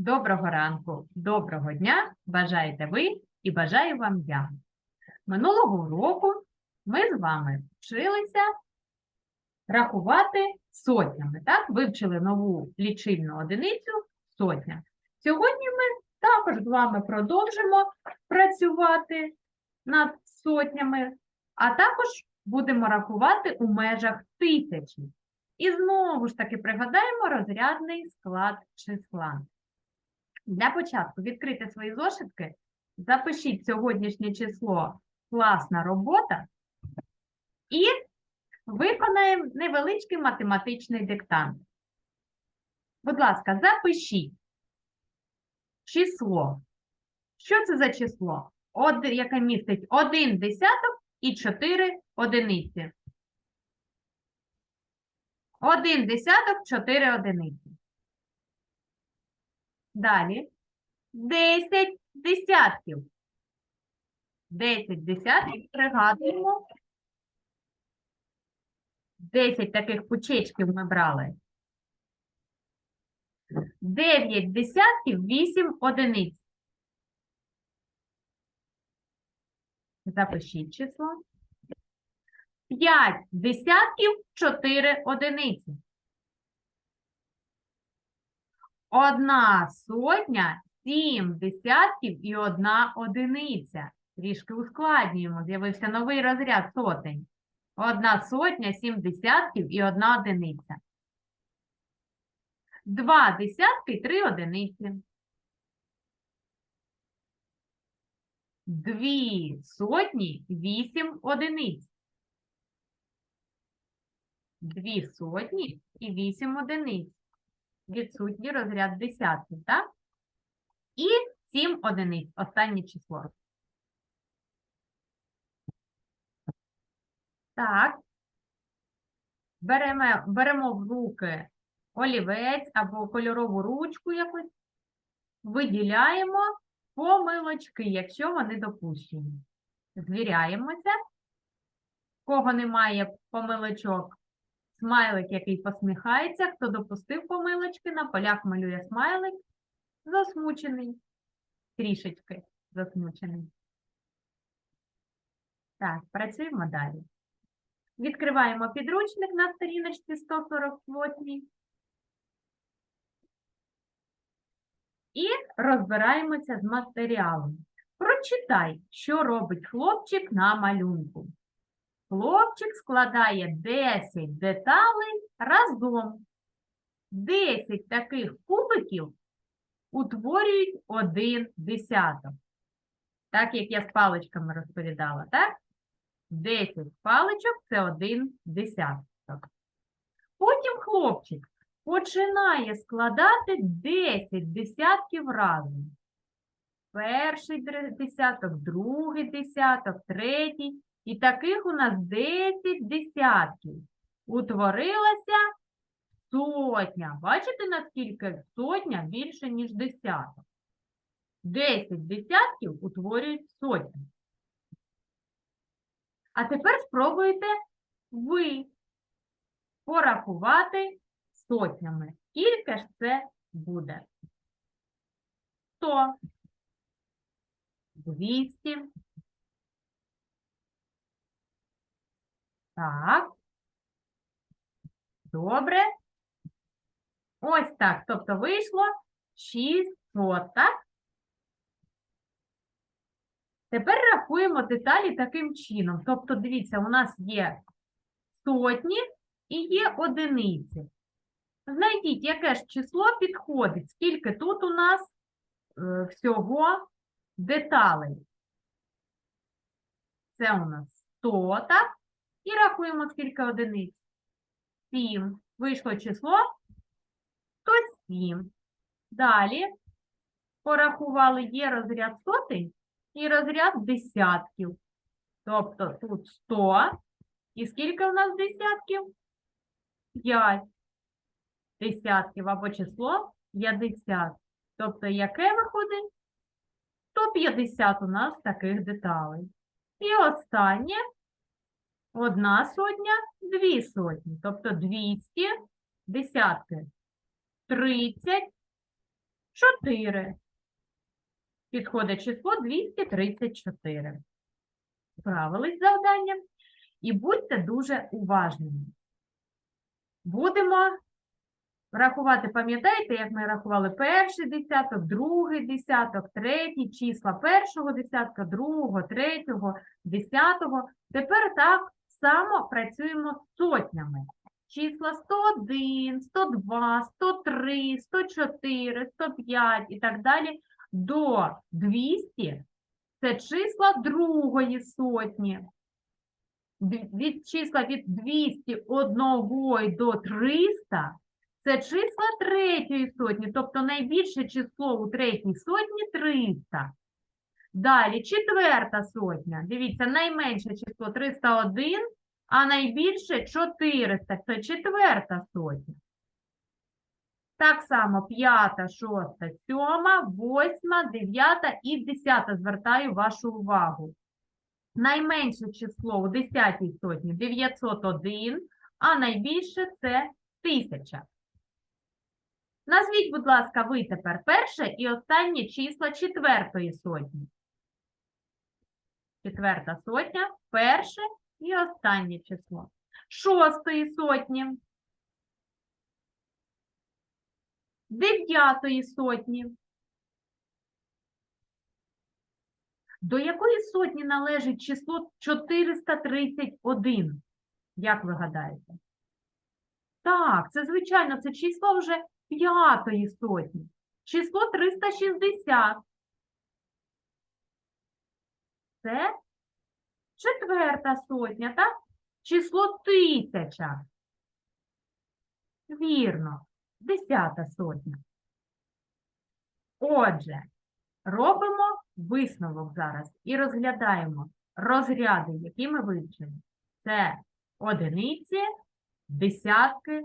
Доброго ранку, доброго дня бажаєте ви і бажаю вам я. Минулого року ми з вами вчилися рахувати сотнями. Так? Вивчили нову лічильну одиницю сотня. Сьогодні ми також з вами продовжимо працювати над сотнями, а також будемо рахувати у межах тисячі. І знову ж таки пригадаємо розрядний склад числа. Для початку відкрийте свої зошитки, запишіть сьогоднішнє число класна робота і виконаємо невеличкий математичний диктант. Будь ласка, запишіть число. Що це за число? Од, яке містить 1 десяток і 4 одиниці. 1 десяток, 4 одиниці. Далі 10 десятків. 10 десятків пригадуємо. 10 таких пучечків ми брали. 9 десятків, 8 одиниць. Запишіть число. 5 десятків, 4 одиниці. Одна сотня, сім десятків і одна одиниця. Трішки ускладнюємо, з'явився новий розряд сотень. Одна сотня, сім десятків і одна одиниця. Два десятки і три одиниці. Дві сотні, вісім одиниць. Дві сотні і вісім одиниць відсутній розряд десятків, так? І 7 одиниць, останнє число. Так. Беремо, беремо в руки олівець або кольорову ручку якусь, виділяємо помилочки, якщо вони допущені. Звіряємося. Кого немає помилочок, Смайлик, який посміхається, хто допустив помилочки, на полях малює смайлик, засмучений, трішечки засмучений. Так, працюємо далі. Відкриваємо підручник на сторіночці 148 і розбираємося з матеріалом. Прочитай, що робить хлопчик на малюнку. Хлопчик складає 10 деталей разом. 10 таких кубиків утворюють один десяток. Так, як я з паличками розповідала, так? 10 паличок це один десяток. Потім хлопчик починає складати 10 десятків разом. Перший десяток, другий десяток, третій. І таких у нас 10 десятків. Утворилася сотня. Бачите, наскільки сотня більше, ніж десяток? 10 десятків утворюють сотню. А тепер спробуйте ви порахувати сотнями. Скільки ж це буде? 100, 200, Так. Добре. Ось так. Тобто вийшло 600, так? Тепер рахуємо деталі таким чином. Тобто, дивіться, у нас є сотні і є одиниці. Знайдіть, яке ж число підходить, скільки тут у нас е, всього деталей. Це у нас 100, так? І рахуємо, скільки одиниць. 7. Вийшло число 107. Далі порахували є розряд сотень і розряд десятків. Тобто тут 100. І скільки у нас десятків? 5 десятків або число 50. Тобто, яке виходить? 150 у нас таких деталей. І останнє Одна сотня, дві сотні, тобто 200 десятки, 30 4. Підходить число 234. Справились з завданням. І будьте дуже уважними. Будемо рахувати, пам'ятаєте, як ми рахували перший десяток, другий десяток, третій числа першого десятка, другого, третього, десятого. Тепер так само працюємо сотнями. Числа 101, 102, 103, 104, 105 і так далі до 200 – це числа другої сотні. Від числа від 201 й до 300 – це числа третьої сотні, тобто найбільше число у третій сотні – 300. Далі четверта сотня. Дивіться, найменше число 301, а найбільше 400 – це четверта сотня. Так само п'ята, шоста, сьома, восьма, дев'ята і десята. Звертаю вашу увагу. Найменше число у десятій сотні 901, а найбільше це 1000. Назвіть, будь ласка, ви тепер перше і останнє числа четвертої сотні. Четверта сотня, перше і останнє число. Шостої сотні. Дев'ятої сотні. До якої сотні належить число 431? Як ви гадаєте? Так, це звичайно, це число вже п'ятої сотні. Число 360. Це четверта сотня, так? Число тисяча. Вірно, десята сотня. Отже, робимо висновок зараз і розглядаємо розряди, які ми вивчили. Це одиниці, десятки,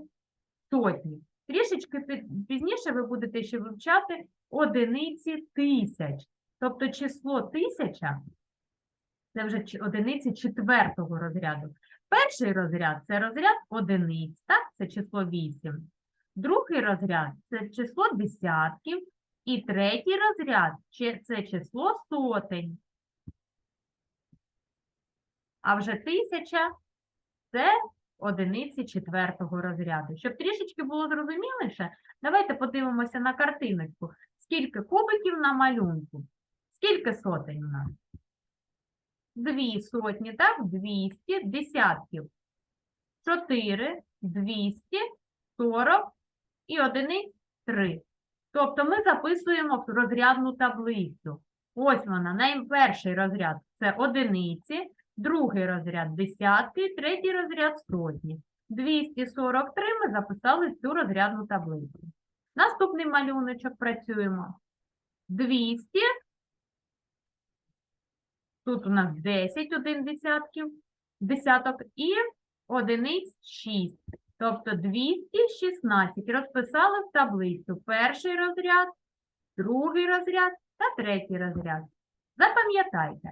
сотні. Трішечки пізніше ви будете ще вивчати одиниці тисяч. Тобто число тисяча це вже одиниці четвертого розряду. Перший розряд це розряд одиниць, так? Це число 8. Другий розряд це число десятків. І третій розряд це число сотень. А вже тисяча це одиниці четвертого розряду. Щоб трішечки було зрозуміліше, давайте подивимося на картиночку. Скільки кубиків на малюнку? Скільки сотень у нас? Дві сотні, так? 200 десятків. 4, 200, 40 і одиниць 3. Тобто ми записуємо розрядну таблицю. Ось вона, найперший розряд це одиниці, другий розряд десятки, третій розряд сотні. 243 ми записали в цю розрядну таблицю. Наступний малюночок працюємо. 200. Тут у нас 10 один десятків, десяток і одиниць 6. Тобто 216 розписали в таблицю перший розряд, другий розряд та третій розряд. Запам'ятайте,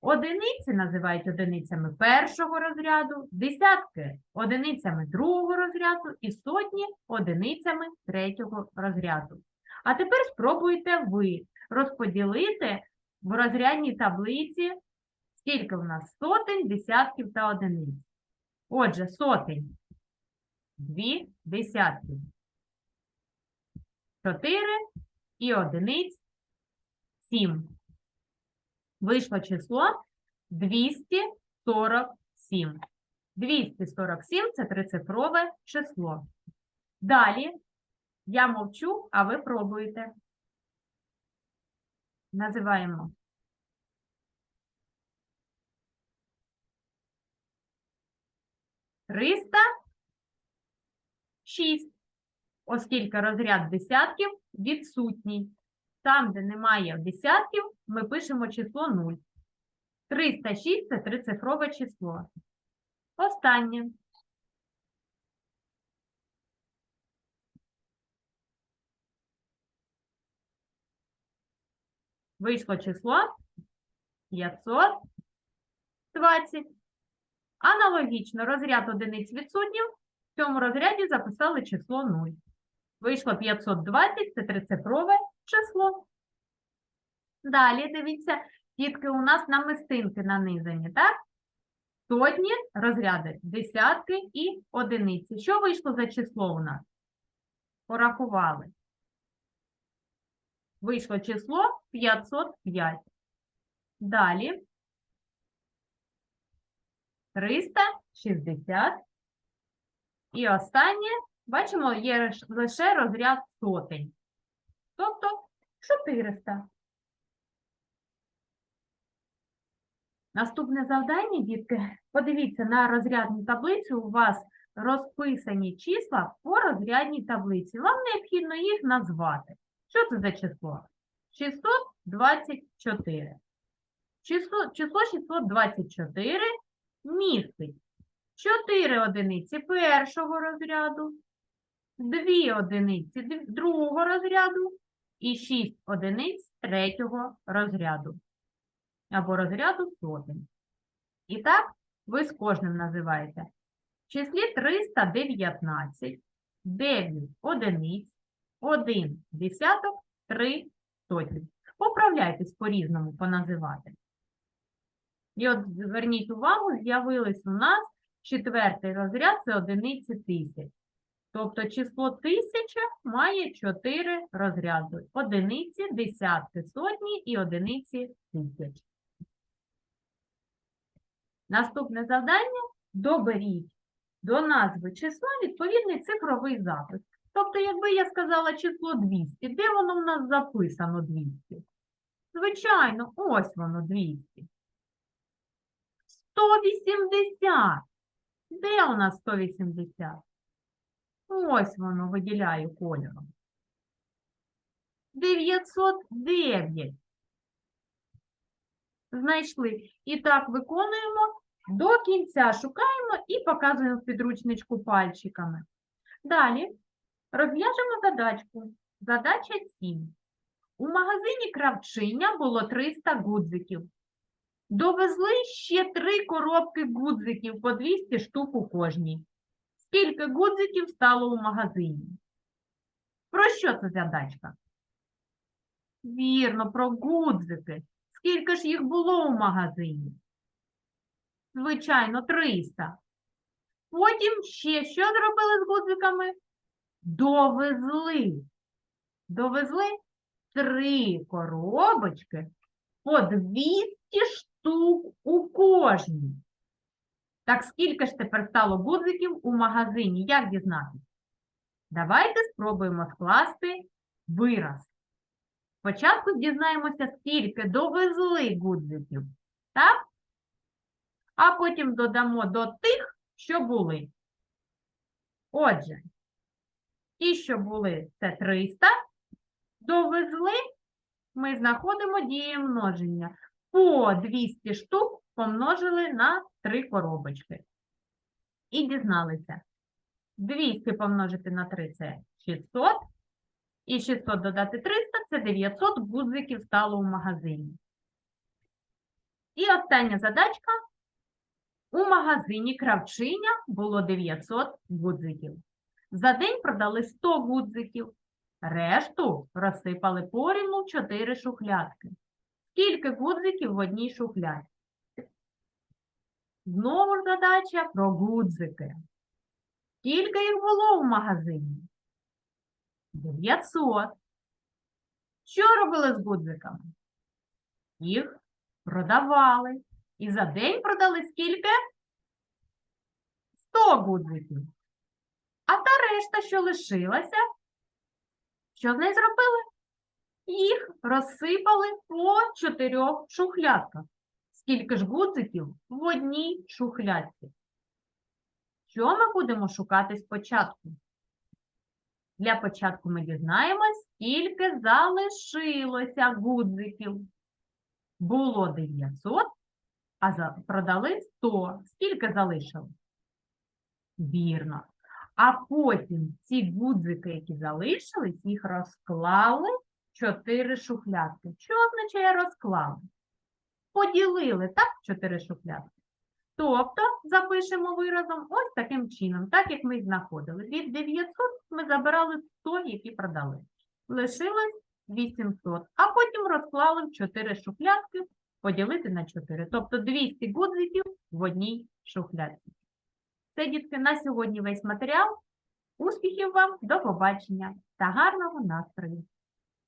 одиниці називають одиницями першого розряду, десятки одиницями другого розряду і сотні одиницями третього розряду. А тепер спробуйте ви розподілити в розрядній таблиці, скільки в нас сотень, десятків та одиниць. Отже, сотень дві десятки. Чотири і одиниць сім. Вийшло число 247. 247 – це трицифрове число. Далі я мовчу, а ви пробуєте. Називаємо. Триста 6, оскільки розряд десятків відсутній. Там, де немає десятків, ми пишемо число 0. 306 – це трицифрове число. Останнє. Вийшло число 520. Аналогічно розряд одиниць відсутніх. В цьому розряді записали число 0. Вийшло 520, це трицифрове число. Далі, дивіться, дітки, у нас намистинки нанизані, так? Сотні, розряди, десятки і одиниці. Що вийшло за число у нас? Порахували. Вийшло число 505. Далі 360. І останнє, бачимо, є лише розряд сотень. Тобто 400. Наступне завдання, дітки, подивіться на розрядну таблицю. У вас розписані числа по розрядній таблиці. Вам необхідно їх назвати. Що це за число? 624. Число, число 624 містить 4 одиниці першого розряду, 2 одиниці другого розряду і 6 одиниць третього розряду або розряду сотень. І так, ви з кожним називаєте. В числі 319, 9 одиниць, 1 десяток, 3 сотні. Поправляйтесь по-різному поназивати. І от зверніть увагу, з'явились у нас четвертий розряд це одиниці тисяч. Тобто число тисяча має 4 розряди. Одиниці, десятки, сотні і одиниці тисяч. Наступне завдання доберіть до назви числа відповідний цифровий запис. Тобто, якби я сказала число 200, де воно в нас записано 200? Звичайно, ось воно 200. 180. Де у нас 180? Ось воно виділяю кольором. 909. Знайшли. І так виконуємо до кінця. Шукаємо і показуємо в підручничку пальчиками. Далі розв'яжемо задачку. Задача 7. У магазині кравчиня було 300 гудзиків. Довезли ще три коробки гудзиків по 200 штук у кожній. Скільки гудзиків стало у магазині? Про що це задачка? Вірно, про гудзики. Скільки ж їх було у магазині? Звичайно, 300. Потім ще що зробили з гудзиками? Довезли. Довезли три коробочки по 200 штук у кожній. Так скільки ж тепер стало гудзиків у магазині? Як дізнатися? Давайте спробуємо скласти вираз. Спочатку дізнаємося, скільки довезли гудзиків, так? А потім додамо до тих, що були. Отже, ті, що були, це 300. Довезли, ми знаходимо дією множення. По 200 штук помножили на 3 коробочки. І дізналися. 200 помножити на 3 – це 600. І 600 додати 300 – це 900 гудзиків стало у магазині. І остання задачка. У магазині кравчиня було 900 гудзиків. За день продали 100 гудзиків. Решту розсипали порівну в 4 шухлядки. Скільки гудзиків в одній шухляді? Знову задача про гудзики. Скільки їх було в магазині? 900. Що робили з гудзиками? Їх продавали. І за день продали скільки? 100 гудзиків. А та решта, що лишилася, що з нею зробили? Їх розсипали по чотирьох шухлядках. Скільки ж гудзиків в одній шухлядці? Що ми будемо шукати спочатку? Для початку ми дізнаємось, скільки залишилося гудзиків. Було 900, а продали 100. Скільки залишилось? Вірно. А потім ці гудзики, які залишились, їх розклали чотири шухлядки. Що означає розклали? Поділили, так, чотири шухлядки. Тобто запишемо виразом ось таким чином, так як ми й знаходили. Від 900 ми забирали 100, які продали. Лишилось 800, а потім розклали в 4 шухлядки, поділити на 4. Тобто 200 гудзиків в одній шухлядці. Це, дітки, на сьогодні весь матеріал. Успіхів вам, до побачення та гарного настрою!